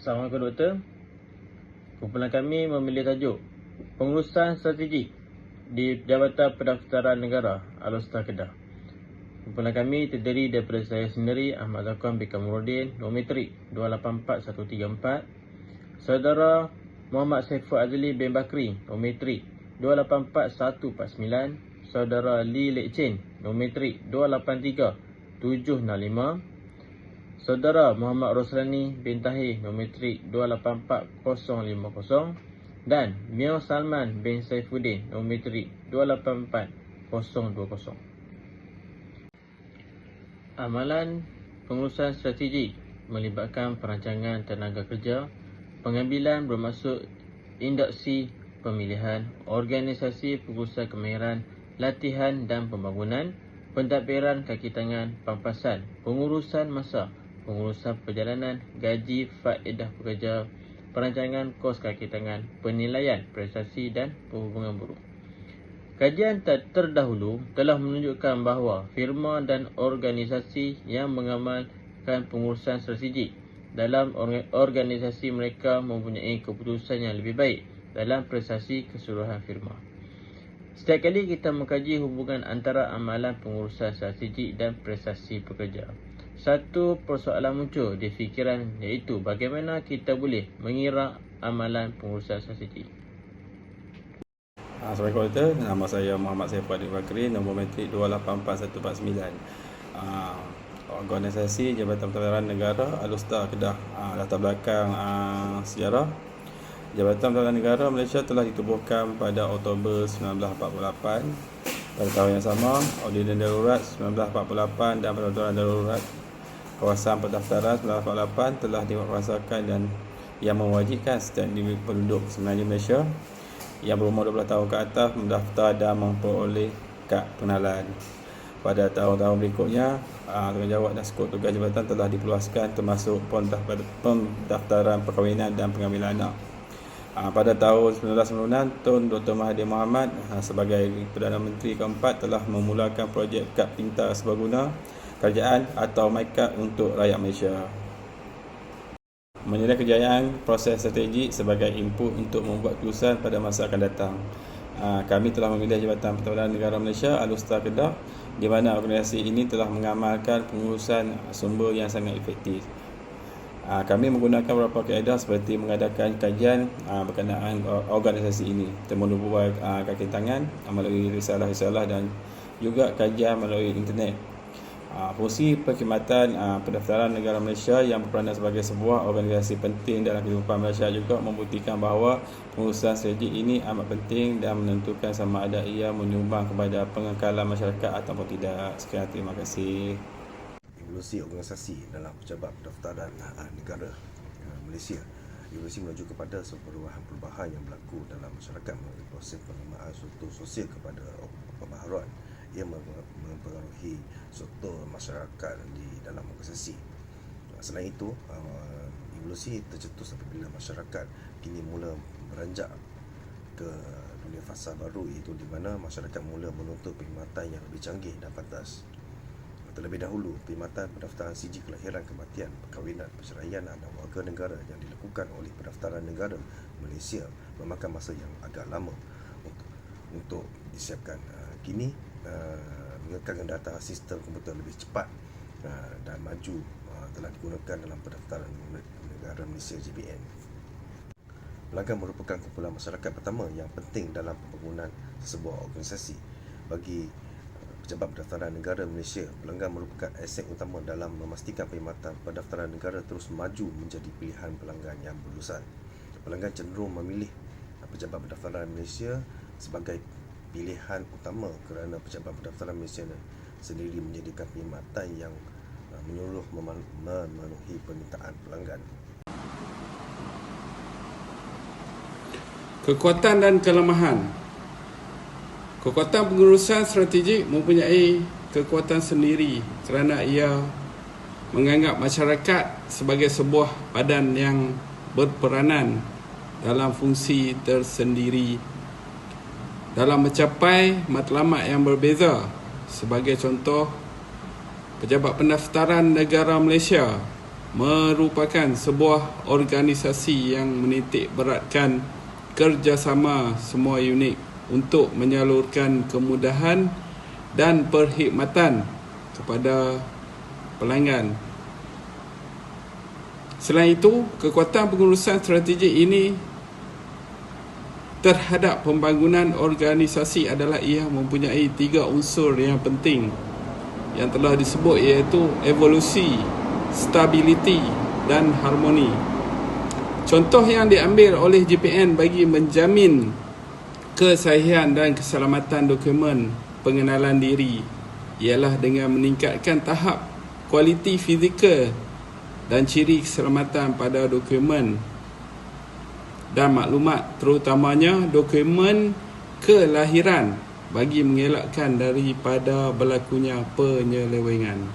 Assalamualaikum Doktor. Kumpulan kami memilih tajuk Pengurusan Strategik di Jabatan Pendaftaran Negara Alustar Kedah. Kumpulan kami terdiri daripada saya sendiri Ahmad Zakwan bin Kamuruddin, Nometrik 284134. Saudara Muhammad Saiful Azli bin Bakri, Nometrik 284149. Saudara Lee Lek Chen, Nometrik 283765. Saudara Muhammad Roslani bin Tahir Nometrik 284050 dan Mio Salman bin Saifuddin Nometrik 284020 Amalan pengurusan strategi melibatkan perancangan tenaga kerja, pengambilan bermaksud induksi pemilihan, organisasi pengurusan kemahiran, latihan dan pembangunan, pentadbiran kaki tangan, pampasan, pengurusan masa, pengurusan perjalanan, gaji, faedah pekerja, perancangan kos kaki tangan, penilaian prestasi dan perhubungan buruh. Kajian terdahulu telah menunjukkan bahawa firma dan organisasi yang mengamalkan pengurusan strategi dalam organisasi mereka mempunyai keputusan yang lebih baik dalam prestasi keseluruhan firma. Setiap kali kita mengkaji hubungan antara amalan pengurusan strategi dan prestasi pekerja, satu persoalan muncul di fikiran iaitu bagaimana kita boleh mengira amalan pengurusan strategi. Assalamualaikum warahmatullahi Nama saya Muhammad Saiful Adil Bakri Nombor metrik 284149 uh, Organisasi Jabatan Pentadbiran Negara Alustar Kedah. Uh, Latar belakang uh, sejarah. Jabatan Pentadbiran Negara Malaysia telah ditubuhkan pada Oktober 1948 Pada tahun yang sama Ordinans Darurat 1948 dan Peraturan Darurat kawasan pendaftaran 1948 telah diwakilkan dan yang mewajibkan setiap individu penduduk sebenarnya Malaysia yang berumur 12 tahun ke atas mendaftar dan memperoleh kad pengenalan. Pada tahun-tahun berikutnya, ah, tanggungjawab dan skop tugas jabatan telah diperluaskan termasuk pendaftaran perkahwinan dan pengambilan anak. Ah, pada tahun 1996, Tun Dr. Mahathir Mohamad ah, sebagai Perdana Menteri keempat telah memulakan projek kad pintar serbaguna kerajaan atau MyCard untuk rakyat Malaysia. Menilai kejayaan proses strategi sebagai input untuk membuat keputusan pada masa akan datang. Ah, kami telah memilih Jabatan Pentadbiran Negara Malaysia Alustar Kedah di mana organisasi ini telah mengamalkan pengurusan sumber yang sangat efektif. Ah, kami menggunakan beberapa kaedah seperti mengadakan kajian ah, berkenaan organisasi ini, temubual kaki tangan melalui risalah-risalah dan juga kajian melalui internet Ah, fungsi perkhidmatan uh, pendaftaran negara Malaysia yang berperanan sebagai sebuah organisasi penting dalam kehidupan Malaysia juga membuktikan bahawa pengurusan strategi ini amat penting dan menentukan sama ada ia menyumbang kepada pengekalan masyarakat ataupun tidak. Sekian terima kasih. Evolusi organisasi dalam pejabat pendaftaran uh, negara Malaysia Evolusi menuju kepada perubahan-perubahan yang berlaku dalam masyarakat melalui proses penerimaan struktur sosial kepada pembaharuan ia mempengaruhi struktur masyarakat di dalam organisasi. Selain itu, uh, evolusi tercetus apabila masyarakat kini mula beranjak ke dunia fasa baru iaitu di mana masyarakat mula menuntut perkhidmatan yang lebih canggih dan pantas. Terlebih dahulu, perkhidmatan pendaftaran siji kelahiran, kematian, perkahwinan, perceraian dan warga negara yang dilakukan oleh pendaftaran negara Malaysia memakan masa yang agak lama untuk, untuk disiapkan. Uh, kini, uh, mengekalkan data sistem komputer lebih cepat uh, dan maju uh, telah digunakan dalam pendaftaran negara Malaysia JPN. Pelanggan merupakan kumpulan masyarakat pertama yang penting dalam pembangunan sebuah organisasi. Bagi uh, pejabat pendaftaran negara Malaysia, pelanggan merupakan aset utama dalam memastikan perkhidmatan pendaftaran negara terus maju menjadi pilihan pelanggan yang berlulusan. Pelanggan cenderung memilih pejabat pendaftaran Malaysia sebagai pilihan utama kerana pejabat pendaftaran Malaysia sendiri menyediakan perkhidmatan yang uh, menyeluruh memenuhi permintaan pelanggan. Kekuatan dan kelemahan Kekuatan pengurusan strategik mempunyai kekuatan sendiri kerana ia menganggap masyarakat sebagai sebuah badan yang berperanan dalam fungsi tersendiri dalam mencapai matlamat yang berbeza sebagai contoh pejabat pendaftaran negara Malaysia merupakan sebuah organisasi yang menitik beratkan kerjasama semua unit untuk menyalurkan kemudahan dan perkhidmatan kepada pelanggan. Selain itu, kekuatan pengurusan strategik ini terhadap pembangunan organisasi adalah ia mempunyai tiga unsur yang penting yang telah disebut iaitu evolusi, stability dan harmoni. Contoh yang diambil oleh JPN bagi menjamin kesahihan dan keselamatan dokumen pengenalan diri ialah dengan meningkatkan tahap kualiti fizikal dan ciri keselamatan pada dokumen dan maklumat terutamanya dokumen kelahiran bagi mengelakkan daripada berlakunya penyelewengan.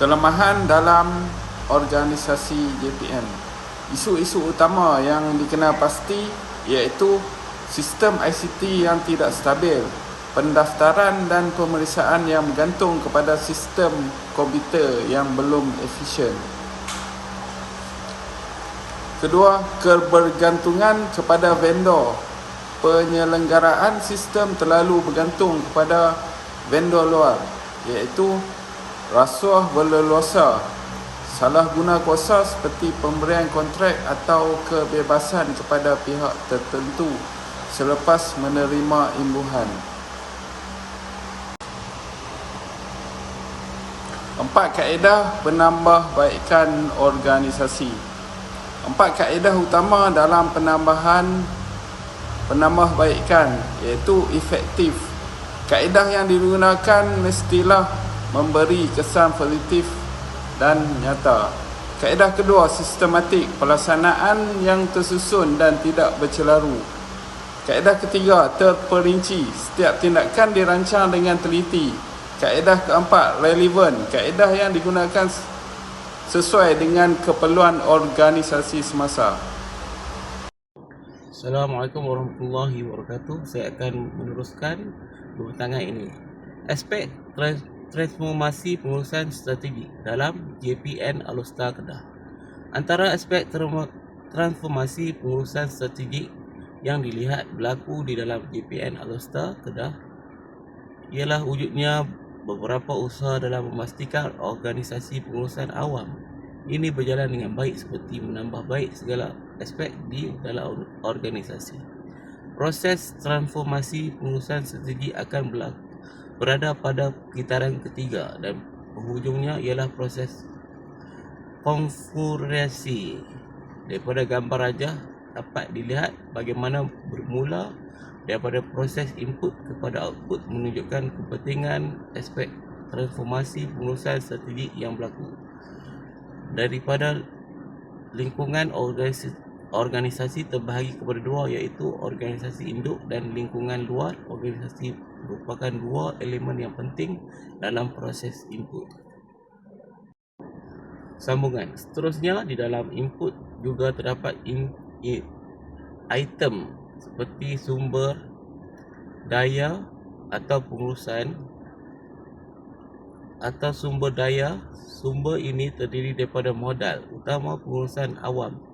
Kelemahan dalam organisasi JPM. Isu-isu utama yang dikenal pasti iaitu sistem ICT yang tidak stabil, pendaftaran dan pemeriksaan yang bergantung kepada sistem komputer yang belum efisien. Kedua, kebergantungan kepada vendor. Penyelenggaraan sistem terlalu bergantung kepada vendor luar iaitu rasuah berleluasa, salah guna kuasa seperti pemberian kontrak atau kebebasan kepada pihak tertentu selepas menerima imbuhan. Empat kaedah penambahbaikan organisasi. Empat kaedah utama dalam penambahan penambahbaikan iaitu efektif. Kaedah yang digunakan mestilah memberi kesan positif dan nyata. Kaedah kedua, sistematik, pelaksanaan yang tersusun dan tidak bercelaru. Kaedah ketiga, terperinci, setiap tindakan dirancang dengan teliti. Kaedah keempat, relevan, kaedah yang digunakan sesuai dengan keperluan organisasi semasa. Assalamualaikum warahmatullahi wabarakatuh. Saya akan meneruskan pembentangan ini. Aspek transformasi pengurusan strategi dalam JPN Alustar Kedah. Antara aspek transformasi pengurusan strategi yang dilihat berlaku di dalam JPN Alustar Kedah ialah wujudnya beberapa usaha dalam memastikan organisasi pengurusan awam ini berjalan dengan baik seperti menambah baik segala aspek di dalam organisasi. Proses transformasi pengurusan strategi akan berlaku berada pada kitaran ketiga dan penghujungnya ialah proses konfigurasi daripada gambar raja dapat dilihat bagaimana bermula daripada proses input kepada output menunjukkan kepentingan aspek transformasi pengurusan strategi yang berlaku. Daripada lingkungan organisasi organisasi terbahagi kepada dua iaitu organisasi induk dan lingkungan luar. Organisasi merupakan dua elemen yang penting dalam proses input. Sambungan. Seterusnya di dalam input juga terdapat in, in, item seperti sumber daya atau pengurusan atau sumber daya sumber ini terdiri daripada modal utama pengurusan awam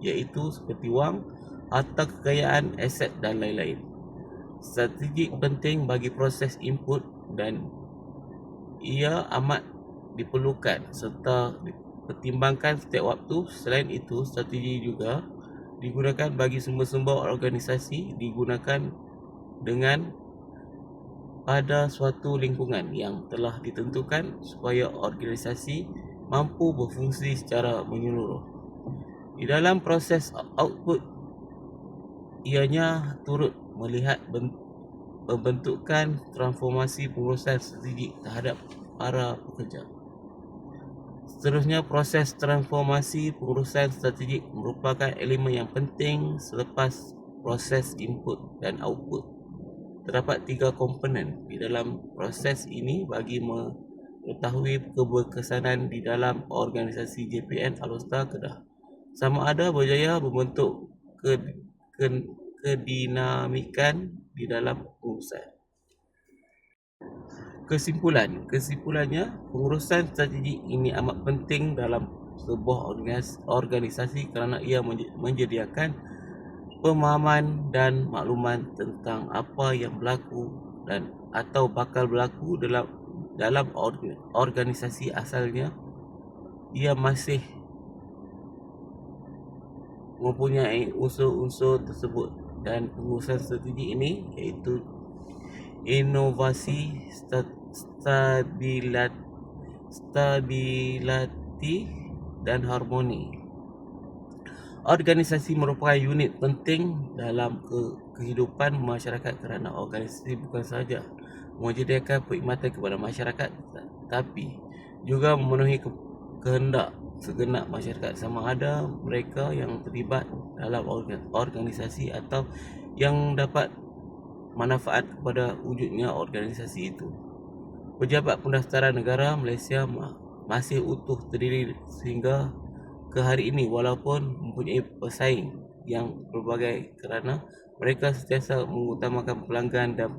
iaitu seperti wang, harta kekayaan, aset dan lain-lain. Strategi penting bagi proses input dan ia amat diperlukan serta dipertimbangkan setiap waktu. Selain itu, strategi juga digunakan bagi sumber-sumber organisasi digunakan dengan pada suatu lingkungan yang telah ditentukan supaya organisasi mampu berfungsi secara menyeluruh. Di dalam proses output ianya turut melihat pembentukan transformasi pengurusan strategik terhadap para pekerja. Seterusnya proses transformasi pengurusan strategik merupakan elemen yang penting selepas proses input dan output. Terdapat tiga komponen di dalam proses ini bagi mengetahui keberkesanan di dalam organisasi JPN Alustar Kedah sama ada berjaya membentuk ke, ke, kedinamikan di dalam pengurusan. Kesimpulan, kesimpulannya pengurusan strategi ini amat penting dalam sebuah organis- organisasi kerana ia menyediakan pemahaman dan makluman tentang apa yang berlaku dan atau bakal berlaku dalam dalam org- organisasi asalnya. Ia masih mempunyai unsur-unsur tersebut dan pengurusan strategi ini iaitu inovasi sta- stabilat stability dan harmoni Organisasi merupakan unit penting dalam ke, kehidupan masyarakat kerana organisasi bukan sahaja menyediakan perkhidmatan kepada masyarakat tapi juga memenuhi ke, kehendak segenap masyarakat sama ada mereka yang terlibat dalam orga- organisasi atau yang dapat manfaat kepada wujudnya organisasi itu. Pejabat Pendaftaran Negara Malaysia ma- masih utuh terdiri sehingga ke hari ini walaupun mempunyai pesaing yang pelbagai kerana mereka sentiasa mengutamakan pelanggan dan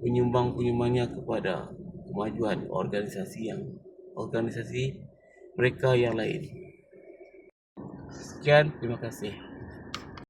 penyumbang-penyumbangnya kepada kemajuan organisasi yang organisasi mereka yang lain. Sekian, terima kasih.